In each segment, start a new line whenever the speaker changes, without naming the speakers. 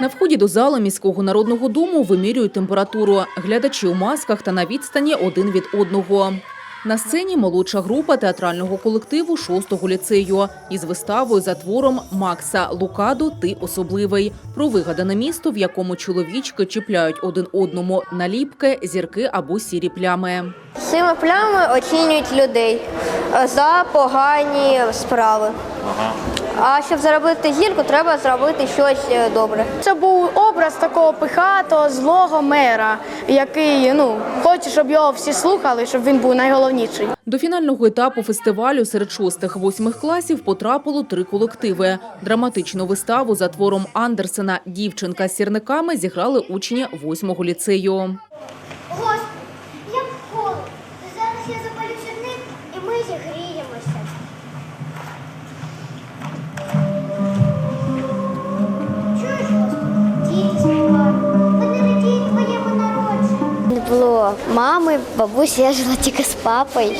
На вході до зали міського народного дому вимірюють температуру. Глядачі у масках та на відстані один від одного. На сцені молодша група театрального колективу 6-го ліцею із виставою за твором Макса Лукаду Ти особливий про вигадане місто, в якому чоловічки чіпляють один одному наліпки, зірки або сірі плями.
Цими плями оцінюють людей за погані справи. А щоб заробити зірку, треба зробити щось е, добре.
Це був образ такого пихатого, злого мера, який ну хоче, щоб його всі слухали, щоб він був найголовніший.
До фінального етапу фестивалю серед шостих-восьмих класів потрапило три колективи. Драматичну виставу за твором Андерсена Дівчинка з сірниками зіграли учні восьмого ліцею.
Господи, як холодно. Зараз я запалю сірник і ми зігріємося.
Було мами, бабусі, я жила тільки з папою.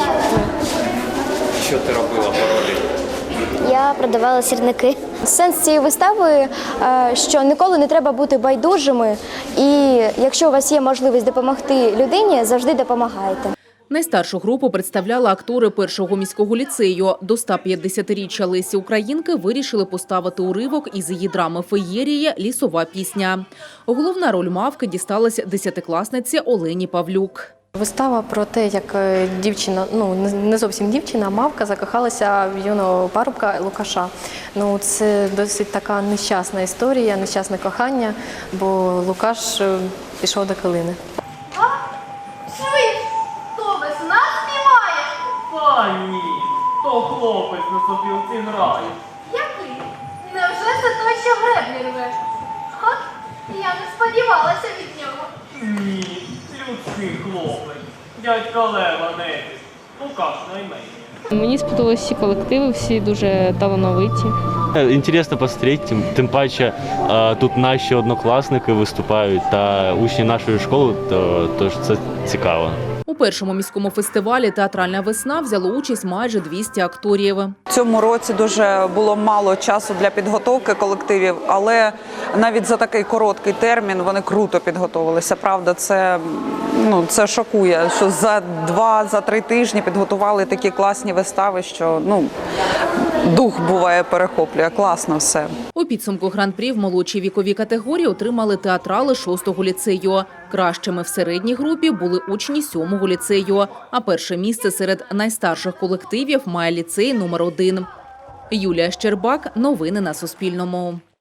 Що ти робила по?
Я продавала сірники.
Сенс цієї вистави, е, що ніколи не треба бути байдужими, і якщо у вас є можливість допомогти людині, завжди допомагайте.
Найстаршу групу представляли актори першого міського ліцею. До 150-річчя Лесі Українки вирішили поставити уривок із її драми «Феєрія. Лісова пісня». Головна роль мавки дісталася десятикласниці Олені Павлюк.
Вистава про те, як е, дівчина, ну не- зовсім дівчина, а мавка закохалася в юного парубка Лукаша. Ну це досить така нещасна історія, нещасне кохання, бо Лукаш е, пішов до Калини.
Та ні, то хлопець на сопілці грає.
Який? Невже це той, що греблі рве? От, я не сподівалася від нього.
Ні, людський хлопець. Дядька Лева небіс. Лукаш найменше.
Мені сподобалися всі колективи, всі дуже талановиті.
Інтересно посмотреть, тим, паче тут наші однокласники виступають та учні нашої школи, то, то ж це цікаво.
У першому міському фестивалі «Театральна весна» взяло участь майже 200 акторів.
Цьому році дуже було мало часу для підготовки колективів, але навіть за такий короткий термін вони круто підготувалися. Правда, це ну це шокує, що за два за три тижні підготували такі класні вистави, що ну дух буває перехоплює. Класно все.
У підсумку гран-прі в молодшій віковій категорії отримали театрали 6-го ліцею. Кращими в середній групі були учні 7-го ліцею. А перше місце серед найстарших колективів має ліцей номер 1 Юлія Щербак. Новини на Суспільному.